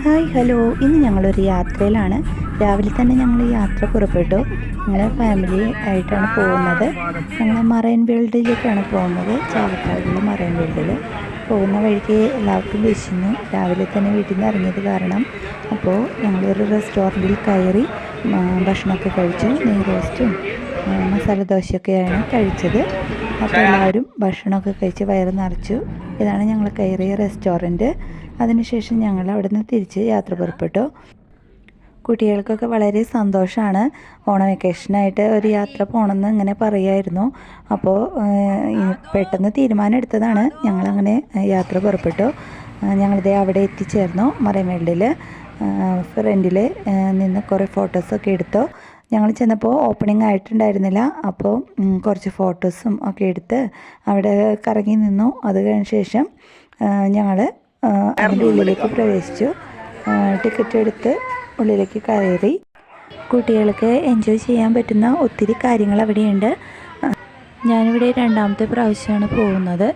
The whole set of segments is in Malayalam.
Hi hello. ഇന്ന് ഞങ്ങളൊരു യാത്രയിലാണ്. രാവിലെ തന്നെ ഞങ്ങൾ യാത്ര പുറപ്പെട്ടു. ഞങ്ങൾ ഫാമിലി ആയിട്ടാണ് പോകുന്നത്. ഞങ്ങൾ മറൈൻ വേൾഡിലേക്കാണ് പോകുന്നത്. ചാവക്കാടുള്ള മറൈൻ വേൾഡിൽ പോകുന്ന വഴിക്ക് എല്ലാവർക്കും വിശന്നു. രാവിലെ തന്നെ വീട്ടിൽ നിന്ന് ഇറങ്ങിയത് കാരണം. അപ്പോൾ ഞങ്ങളൊരു റെസ്റ്റോറന്റിൽ കയറി ഭക്ഷണമൊക്കെ കഴിച്ചു. നെയ് റോസ്റ്റും മസാല ദോശയൊക്കെയാണ് കഴിച്ചത്. അപ്പോൾ എല്ലാവരും ഭക്ഷണമൊക്കെ കഴിച്ച് വയറ് നിറച്ചു. ഇതാണ് ഞങ്ങൾ കയറിയ റെസ്റ്റോറന്റ് അതിനുശേഷം ഞങ്ങൾ അവിടെ നിന്ന് തിരിച്ച് യാത്ര പുറപ്പെട്ടു. കുട്ടികൾക്കൊക്കെ വളരെ സന്തോഷമാണ് ഓണം വെക്കേഷനായിട്ട് ഒരു യാത്ര പോകണമെന്ന് ഇങ്ങനെ പറയുമായിരുന്നു അപ്പോൾ പെട്ടെന്ന് തീരുമാനം എടുത്തതാണ്. ഞങ്ങളങ്ങനെ യാത്ര പുറപ്പെട്ടു. ഞങ്ങളിതേ അവിടെ എത്തിച്ചേർന്നു മറൈമേൾഡിൽ ഫ്രണ്ടിൽ നിന്ന് കുറേ ഫോട്ടോസൊക്കെ എടുത്തു. ഞങ്ങൾ ചെന്നപ്പോൾ ഓപ്പണിംഗ് ആയിട്ടുണ്ടായിരുന്നില്ല. അപ്പോൾ കുറച്ച് ഫോട്ടോസും ഒക്കെ എടുത്ത് അവിടെ കറങ്ങി നിന്നു. അത് കഴിഞ്ഞ ശേഷം ഞങ്ങൾ അതിന്റെ ഉള്ളിലേക്ക് പ്രവേശിച്ചു. ടിക്കറ്റ് എടുത്ത് ഉള്ളിലേക്ക് കയറി. കുട്ടികൾക്ക് എൻജോയ് ചെയ്യാൻ പറ്റുന്ന ഒത്തിരി കാര്യങ്ങൾ അവിടെയുണ്ട്. ഞാനിവിടെ രണ്ടാമത്തെ പ്രാവശ്യമാണ് പോകുന്നത്.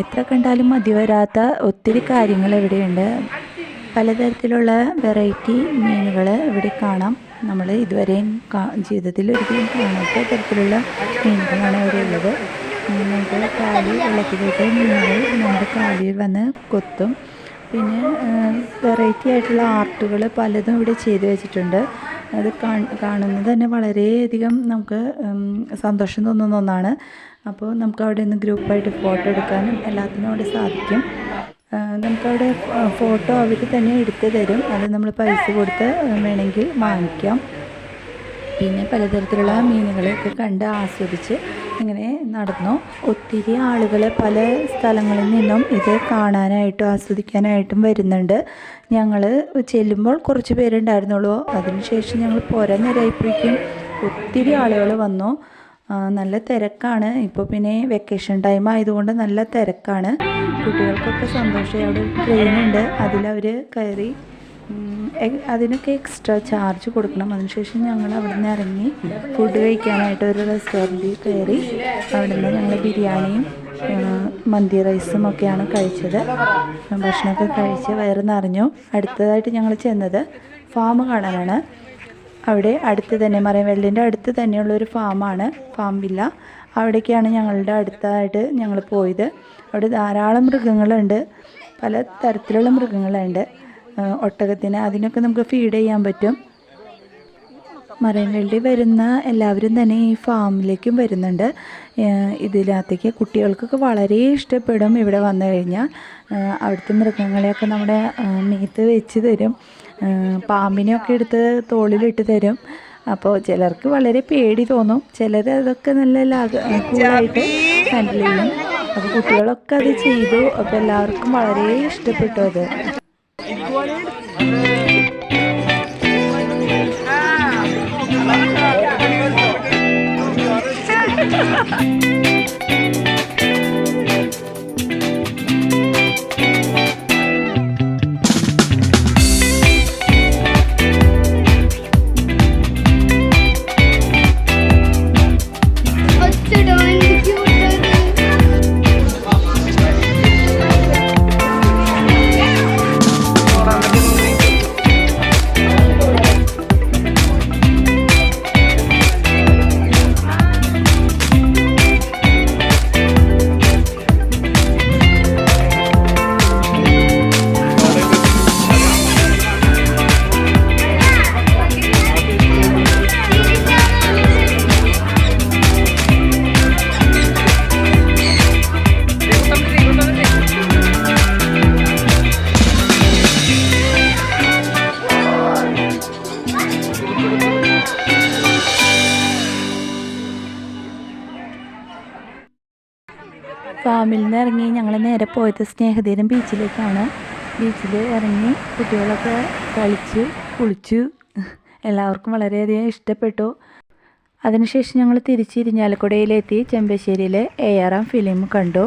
എത്ര കണ്ടാലും മതി വരാത്ത ഒത്തിരി കാര്യങ്ങൾ ഇവിടെയുണ്ട്. പലതരത്തിലുള്ള വെറൈറ്റി മീനുകൾ ഇവിടെ കാണാം. നമ്മൾ ഇതുവരെയും ജീവിതത്തിൽ ഒരിക്കലും കാണാത്ത തരത്തിലുള്ള മീനുകളാണ് അവിടെ ഉള്ളത്. നമുക്ക് കാലി വെള്ളത്തിലേക്ക് മീനുകൾ നമ്മുടെ കാലിൽ വന്ന് കൊത്തും. പിന്നെ വെറൈറ്റി ആയിട്ടുള്ള ആർട്ടുകൾ പലതും ഇവിടെ ചെയ്തു വെച്ചിട്ടുണ്ട്. അത് കാണ്- കാണുന്നത് തന്നെ വളരെയധികം നമുക്ക് സന്തോഷം തോന്നുന്ന ഒന്നാണ്. അപ്പോൾ നമുക്ക് അവിടെ നിന്ന് ഗ്രൂപ്പായിട്ട് ഫോട്ടോ എടുക്കാനും എല്ലാത്തിനും അവിടെ സാധിക്കും. നമുക്കവിടെ ഫോട്ടോ അവർ തന്നെ എടുത്ത് തരും. അത് നമ്മൾ പൈസ കൊടുത്ത് വേണമെങ്കിൽ വാങ്ങിക്കാം. പിന്നെ പലതരത്തിലുള്ള മീനുകളെയൊക്കെ കണ്ട് ആസ്വദിച്ച് ഇങ്ങനെ നടന്നു. ഒത്തിരി ആളുകൾ പല സ്ഥലങ്ങളിൽ നിന്നും ഇത് കാണാനായിട്ടും ആസ്വദിക്കാനായിട്ടും വരുന്നുണ്ട്. ഞങ്ങൾ ചെല്ലുമ്പോൾ കുറച്ച് പേരുണ്ടായിരുന്നുള്ളൂ. അതിനുശേഷം ഞങ്ങൾ പോരാൻ നേരമായപ്പോഴേക്കും ഒത്തിരി ആളുകൾ വന്നു. നല്ല തിരക്കാണ്. ഇപ്പോൾ പിന്നെ വെക്കേഷൻ ടൈം ആയതുകൊണ്ട് നല്ല തിരക്കാണ്. കുട്ടികൾക്കൊക്കെ സന്തോഷമായി അവിടെ ട്രെയിൻ ഉണ്ട്. അതിലവർ കയറി അതിനൊക്കെ എക്സ്ട്രാ ചാർജ് കൊടുക്കണം. അതിനുശേഷം ഞങ്ങൾ അവിടെ നിന്ന് ഇറങ്ങി ഫുഡ് കഴിക്കാനായിട്ട് ഒരു റെസ്റ്റോറന്റിൽ കയറി. അവിടെ നിന്ന് ഞങ്ങൾ ബിരിയാണിയും മന്തി റൈസും ഒക്കെയാണ് കഴിച്ചത്. ഭക്ഷണമൊക്കെ കഴിച്ച് വയറ് നിറഞ്ഞു. അടുത്തതായിട്ട് ഞങ്ങൾ ചെന്നത് ഫാം കാണാനാണ്. അവിടെ അടുത്ത് തന്നെ മറയവെള്ളിന്റെ അടുത്ത് തന്നെയുള്ള ഒരു ഫാമാണ് ഫാം വില്ല. അവിടേക്കാണ് ഞങ്ങളുടെ അടുത്തായിട്ട് ഞങ്ങൾ പോയത്. അവിടെ ധാരാളം മൃഗങ്ങളുണ്ട് പല തരത്തിലുള്ള മൃഗങ്ങളുണ്ട്. ഒട്ടകത്തിന് അതിനൊക്കെ നമുക്ക് ഫീഡ് ചെയ്യാൻ പറ്റും. മറൈൻവെള്ളി വരുന്ന എല്ലാവരും തന്നെ ഈ ഫാമിലേക്കും വരുന്നുണ്ട്. ഇതിനകത്തേക്ക് കുട്ടികൾക്കൊക്കെ വളരെ ഇഷ്ടപ്പെടും ഇവിടെ വന്നു കഴിഞ്ഞാൽ. അവിടുത്തെ മൃഗങ്ങളെയൊക്കെ നമ്മുടെ മീത്ത് വെച്ച് തരും. പാമ്പിനെയൊക്കെ എടുത്ത് തോളിലിട്ട് തരും. അപ്പോൾ ചിലർക്ക് വളരെ പേടി തോന്നും. ചിലർ അതൊക്കെ നല്ല കൂളായിട്ട് ഹാൻഡിൽ ചെയ്യും. അപ്പോൾ കുട്ടികളൊക്കെ അത് ചെയ്തു. അപ്പോൾ എല്ലാവർക്കും വളരെ ഇഷ്ടപ്പെട്ടു അത്. What's ഫാമിൽ നിന്ന് ഇറങ്ങി ഞങ്ങൾ നേരെ പോയത് സ്നേഹതീരം ബീച്ചിലേക്കാണ്. ബീച്ചിൽ ഇറങ്ങി കുട്ടികളൊക്കെ കളിച്ച് കുളിച്ചു. എല്ലാവർക്കും വളരെയധികം ഇഷ്ടപ്പെട്ടു. അതിനുശേഷം ഞങ്ങൾ തിരിച്ച് ഇരിഞ്ഞാലക്കുടയിലെത്തി ചെമ്പശ്ശേരിയിലെ എ ആർ എം ഫിലിം കണ്ടു.